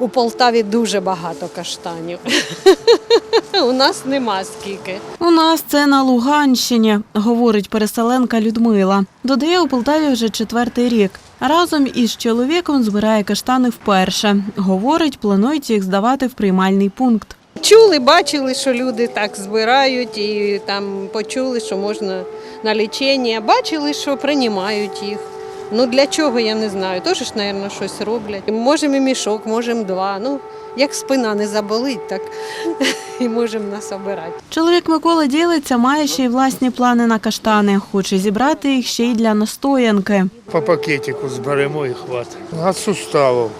У Полтаві дуже багато каштанів. У нас нема скільки. У нас це на Луганщині, говорить переселенка Людмила. Додає, у Полтаві вже четвертий рік. Разом із чоловіком збирає каштани вперше. Говорить, планують їх здавати в приймальний пункт. Чули, бачили, що люди так збирають і там почули, що можна на лічення. Бачили, що приймають їх. Ну для чого я не знаю. Теж ж, мабуть, щось роблять. Можемо і мішок, можемо два. Ну, як спина не заболить, так і можемо насобирати. Чоловік Микола ділиться, має ще й власні плани на каштани. Хоче зібрати їх ще й для настоянки. По пакетику зберемо і хватить. От суставів.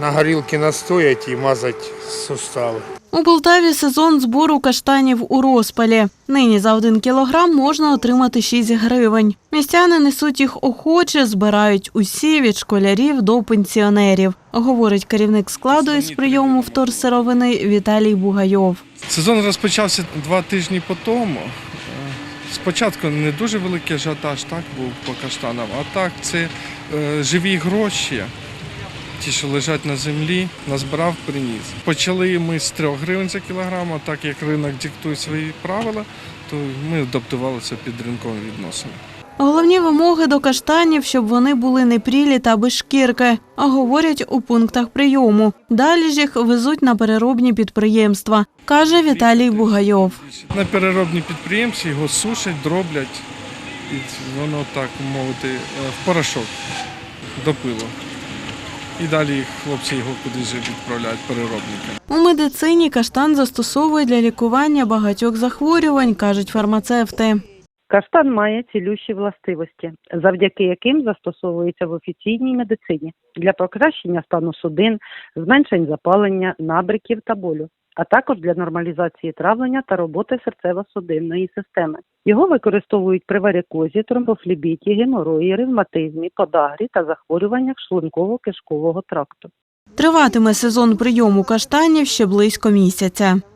На горілки настоять і мазати сустави. У Полтаві сезон збору каштанів у розпалі. Нині за один кілограм можна отримати 6 гривень. Містяни несуть їх охоче, збирають усі від школярів до пенсіонерів, говорить керівник складу із прийому вторсировини Віталій Бугайов. Сезон розпочався два тижні по тому. Е, Спочатку не дуже великий ажіотаж так був по каштанам, а так це е, живі гроші, ті, що лежать на землі, назбирав, приніс. Почали ми з 3 гривень за кілограм, а так як ринок диктує свої правила, то ми адаптувалися під ринкові відносини. Головні вимоги до каштанів, щоб вони були не прілі та без шкірки, а говорять у пунктах прийому. Далі ж їх везуть на переробні підприємства, каже Віталій Бугайов. На переробні підприємці його сушать, дроблять, і воно так мовити е, в порошок до пилу. І далі їх хлопці його кудись відправляють переробникам. У медицині каштан застосовує для лікування багатьох захворювань, кажуть фармацевти. Каштан має цілющі властивості, завдяки яким застосовується в офіційній медицині для покращення стану судин, зменшень запалення, набриків та болю, а також для нормалізації травлення та роботи серцево-судинної системи. Його використовують при варикозі, тромбофлебіті, геморої, ревматизмі, подагрі та захворюваннях шлунково-кишкового тракту. Триватиме сезон прийому каштанів ще близько місяця.